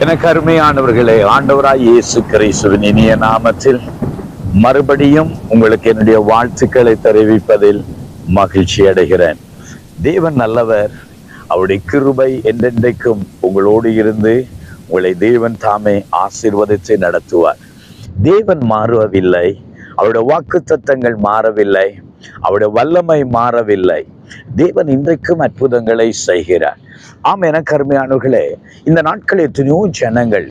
எனக்கு அருமையானவர்களே ஆண்டவராய் இயேசு கிரைசுவின் இனிய நாமத்தில் மறுபடியும் உங்களுக்கு என்னுடைய வாழ்த்துக்களை தெரிவிப்பதில் மகிழ்ச்சி அடைகிறேன். தேவன் நல்லவர் அவருடைய கிருபை என்றென்றைக்கும் உங்களோடு இருந்து உங்களை தேவன் தாமே ஆசீர்வதித்து நடத்துவார். தேவன் மாறவில்லை அவருடைய வாக்குத்தத்தங்கள் மாறவில்லை அவருடைய வல்லமை மாறவில்லை. தேவன் இன்றைக்கும் அற்புதங்களை செய்கிறார். ஆம் என கருமையானவர்களே இந்த நாட்களில் எத்தனையோ ஜனங்கள்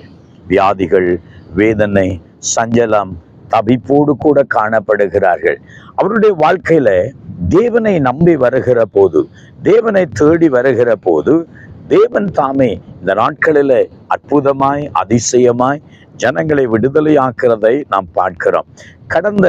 வியாதிகள் வேதனை சஞ்சலம் தவிப்போடு கூட காணப்படுகிறார்கள். அவருடைய வாழ்க்கையில தேவனை நம்பி வருகிற போது தேவனை தேடி வருகிற போது தேவன் தாமே இந்த நாட்களில் அற்புதமாய் அதிசயமாய் ஜனங்களை விடுதலையாக்குறதை நாம் பார்க்கிறோம். கடந்த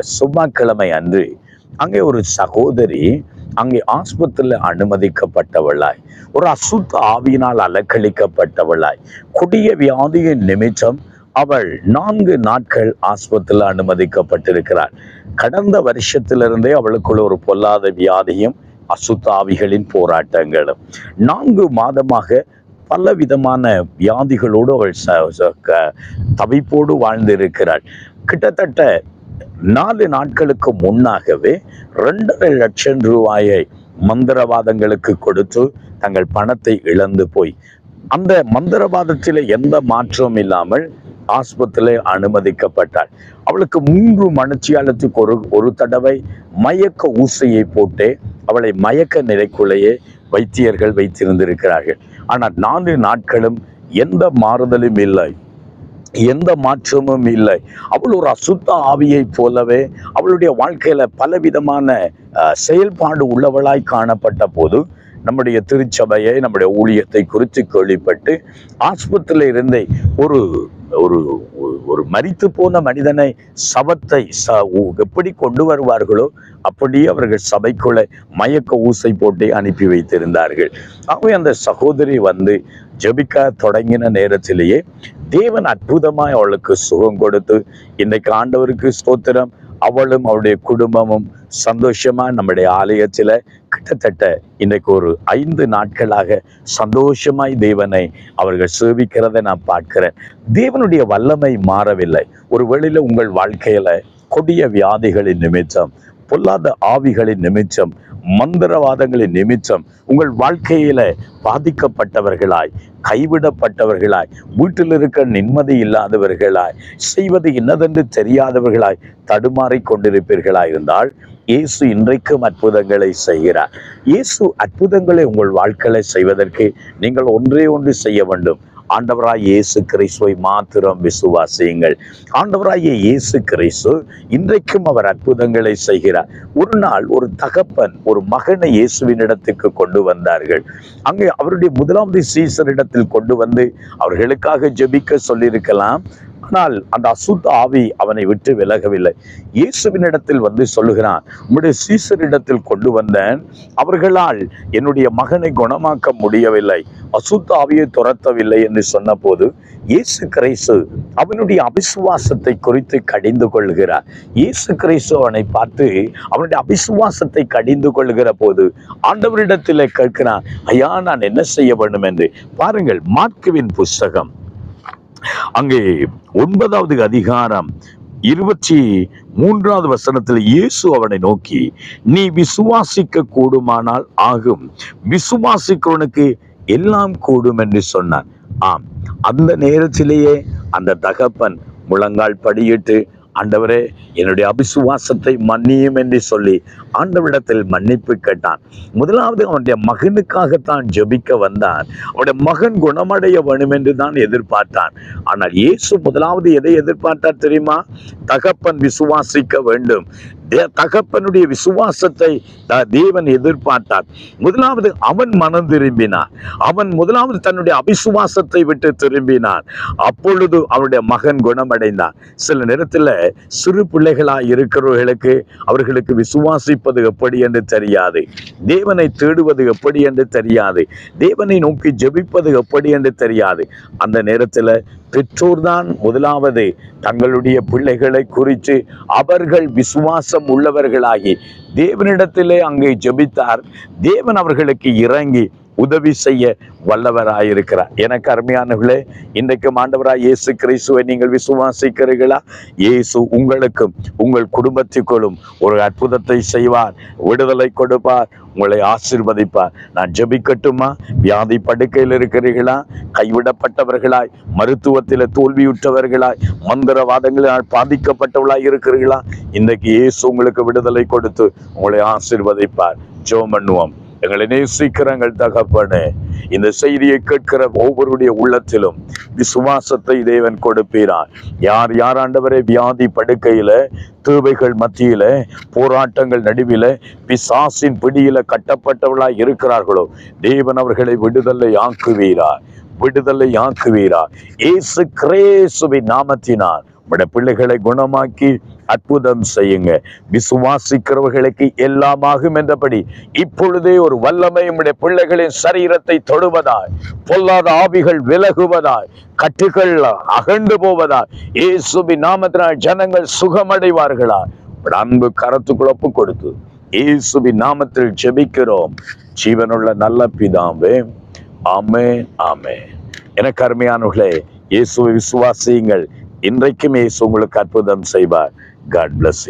செவ்வாய்க்கிழமை அன்று அங்கே ஒரு சகோதரி அங்கே ஆஸ்பத்திரியில் அனுமதிக்கப்பட்டவளாய் ஒரு அசுத்த ஆவியினால் அலக்களிக்கப்பட்டவளாய் கொடிய வியாதியின் நிமித்தம் அவள் நான்கு நாட்கள் ஆஸ்பத்திரியில் அனுமதிக்கப்பட்டிருக்கிறாள். கடந்த வருஷத்திலிருந்தே அவளுக்குள்ள ஒரு பொல்லாத வியாதியும் அசுத்த ஆவிகளின் போராட்டங்களும். நான்கு மாதமாக பல விதமான வியாதிகளோடு அவள் ச- ச- க- தவிப்போடு வாழ்ந்திருக்கிறாள். கிட்டத்தட்ட நாலு நாட்களுக்கு முன்னாகவே ரெண்டரை லட்சம் ரூபாயை மந்திரவாதங்களுக்கு கொடுத்து தங்கள் பணத்தை இழந்து போய் அந்த மந்திரவாதத்தில் எந்த மாற்றமும் இல்லாமல் ஆஸ்பத்திரியில் அனுமதிக்கப்பட்டாள். அவளுக்கு மூன்று மணிச்சியாலத்துக்கு ஒரு ஒரு தடவை மயக்க ஊசியை போட்டு அவளை மயக்க நிலைக்குள்ளேயே வைத்தியர்கள் வைத்திருந்திருக்கிறார்கள். ஆனால் நான்கு நாட்களும் எந்த மாறுதலும் இல்லை. எந்த மாற்றமும் இல்லை. அவள் ஒரு அசுத்த ஆவியைப் போலவே அவளுடைய வாழ்க்கையில பலவிதமான செயல்பாடு உள்ளவளாய் காணப்பட்ட போது நம்முடைய திருச்சபையை நம்முடைய ஊழியத்தை குறித்து கேள்விப்பட்டு ஆஸ்பத்திரியில் இருந்தே ஒரு ஒரு ஒரு மறித்து போன மனிதனை சபத்தை ச எப்படி கொண்டு வருவார்களோ அப்படியே அவர்கள் சபைக்குள்ளே மயக்க ஊசை போட்டு அனுப்பி வைத்திருந்தார்கள். ஆகவே அந்த சகோதரி வந்து ஜபிக்க தொடங்கின நேரத்திலேயே தேவன் அற்புதமாய் அவளுக்கு சுகம் கொடுத்து இன்னைக்கு ஆண்டவருக்கு ஸ்தோத்திரம். அவளும் அவளுடைய குடும்பமும் சந்தோஷமா நம்முடைய ஆலயத்துல கிட்டத்தட்ட இன்னைக்கு ஒரு ஐந்து நாட்களாக சந்தோஷமாய் தேவனை அவர்கள் சேவிக்கிறத நான் பார்க்கிறேன். தேவனுடைய வல்லமை மாறவில்லை. ஒரு வேளையில உங்கள் வாழ்க்கையில கொடிய வியாதிகளின் நிமித்தம் பொல்லாத ஆவிகளின் நிமித்தம் மந்திரவாதங்களின் நிமித்தம் உங்கள் வாழ்க்கையில பாதிக்கப்பட்டவர்களாய் கைவிடப்பட்டவர்களாய் வீட்டில் இருக்க நிம்மதி இல்லாதவர்களாய் செய்வது என்னதென்று தெரியாதவர்களாய் தடுமாறிக் கொண்டிருப்பீர்களாய் இருந்தால் இயேசு இன்றைக்கும் அற்புதங்களை செய்கிறார். இயேசு அற்புதங்களை உங்கள் வாழ்க்கையில செய்வதற்கு நீங்கள் ஒன்றே ஒன்று செய்ய வேண்டும். ஆண்டவராய் இயேசு கிறிஸ்துவை மாத்திரம் விசுவாசியுங்கள். ஆண்டவராகிய இயேசு கிறிஸ்து இன்றைக்கும் அவர் அற்புதங்களை செய்கிறார். ஒரு நாள் ஒரு தகப்பன் ஒரு மகனை இயேசுவின் இடத்துக்கு கொண்டு வந்தார்கள். அங்கே அவருடைய முதலாவது சீசரிடத்தில் கொண்டு வந்து அவர்களுக்காக ஜெபிக்க சொல்லியிருக்கலாம். ஆனால் அந்த அசுத்த ஆவி அவனை விட்டு விலகவில்லை. இயேசுவினிடத்தில் வந்து சொல்லுகிறான் உம்முடைய சீசரிடத்தில் கொண்டு வந்தேன். அவர்களால் என்னுடைய மகனை குணமாக்க முடியவில்லை. அசுத்தாவியை துரத்தவில்லை என்று சொன்னபோது இயேசு கிரைசு அவனுடைய அபிசுவாசத்தை குறித்து கடிந்து கொள்கிறார். இயேசு கிரைசு அவனை பார்த்து அவனுடைய அபிசுவாசத்தை கடிந்து கொள்கிற போது ஆண்டவரிடத்தில் கேட்கிறான் ஐயா நான் என்ன செய்ய வேண்டும்? என்று. பாருங்கள் மார்க்குவின் புஸ்தகம். அங்கே ஒன்பதாவது அதிகாரம் இருபத்தி மூன்றாவது வசனத்தில் இயேசு அவனை நோக்கி நீ விசுவாசிக்க கூடுமானால் ஆகும். விசுவாசிக்கிறவனுக்கு எல்லாம் கூடும் என்று சொன்னான். ஆம் அந்த நேரத்திலேயே அந்த தகப்பன் முழங்கால் படியிட்டு ஆண்டவரே என்னுடைய அபிசுவாசத்தை மன்னியும் என்று சொல்லி ஆண்டவரிடத்தில் மன்னிப்பு கேட்டான். முதலாவது அவனுடைய மகனுக்காகத்தான் ஜெபிக்க வந்தான். அவனுடைய மகன் குணமடைய வேணும் என்று தான் எதிர்பார்த்தான். ஆனால் இயேசு முதலாவது எதை எதிர்பார்த்தார் தெரியுமா? தகப்பன் விசுவாசிக்க வேண்டும். தகப்பனுடைய விசுவாசத்தை த- தேவன் எதிர்பார்த்தார். முதலாவது அவன் மனம் திரும்பினான் அவன் முதலாவது தன்னுடைய அபிசுவாசத்தை விட்டு திரும்பினான் அப்பொழுது அவனுடைய மகன் குணமடைந்தான் சில நேரத்தில் சிறு பிள்ளைகளாய் இருக்கிறவர்களுக்கு அவர்களுக்கு விசுவாசிப்பது எப்படி என்று தெரியாது. தேவனை தேடுவது எப்படி என்று தெரியாது. தேவனை நோக்கி ஜெபிப்பது எப்படி என்று தெரியாது. அந்த நேரத்தில் பெற்றோர்தான் முதலாவது. தங்களுடைய பிள்ளைகளை குறித்து அவர்கள் விசுவாசம் உள்ளவர்களாகி தேவனிடத்திலே அங்கே ஜெபித்தார். தேவன் அவர்களுக்கு இறங்கி உதவி செய்ய வல்லவராயிருக்கிறார். எனக்கு அருமையானவர்களே இன்றைக்கும் ஆண்டவராய் இயேசு கிறிஸ்துவை நீங்கள் விசுவாசிக்கிறீர்களா? இயேசு உங்களுக்கும் உங்கள் குடும்பத்திற்குள்ளும் ஒரு அற்புதத்தை செய்வார் விடுதலை கொடுப்பார் உங்களை ஆசீர்வதிப்பார். நான் ஜெபிக்கட்டுமா? வியாதி படுக்கையில் இருக்கிறீர்களா? கைவிடப்பட்டவர்களாய் மருத்துவத்தில் தோல்வியுற்றவர்களாய் மந்திரவாதங்களால் பாதிக்கப்பட்டவர்களாய் இருக்கிறீர்களா? இன்றைக்கு இயேசு உங்களுக்கு விடுதலை கொடுத்து உங்களை ஆசிர்வதிப்பார். ஜெபம் பண்ணுவோம். எங்களை நேசிக்கிறங்கள் தகப்பனே. இந்த செய்தியை கேட்கிற ஒவ்வொருடைய உள்ளத்திலும் விசுவாசத்தை தேவன் கொடுப்பீரார் யார் யார் ஆண்டவரே வியாதி படுக்கையில தேவைகள் மத்தியில போராட்டங்கள் நடுவில் பிசாசின் பிடியில கட்டப்பட்டவர்களாய் இருக்கிறார்களோ தேவன் அவர்களை விடுதலை ஆக்குவீரார் விடுதலை ஆக்குவீரார் இயேசு கிரேசுவின் நாமத்தினார் உடைய பிள்ளைகளை குணமாக்கி அற்புதம் செய்யுங்க. விசுவாசிக்கிறவர்களுக்கு எல்லாமாகும் என்றபடி இப்பொழுதே ஒரு வல்லமை உடைய பிள்ளைகளின் சரீரத்தை தொடுவதாய் பொல்லாத ஆவிகள் விலகுவதாய் கட்டுகள் அகண்டு போவதாய் ஏசுபி நாமத்தினால் ஜனங்கள் சுகமடைவார்களா அன்பு கரத்துக்குழப்பு கொடுத்து இயேசுபி நாமத்தில் ஜெபிக்கிறோம். ஜீவனுள்ள நல்ல பிதாவே ஆமே ஆமே எனக்கு அருமையானவர்களே இயேசுவை விசுவாசியுங்கள். இன்றைக்கும் இயேசு உங்களுக்கு அற்புதம் செய்வார். God plus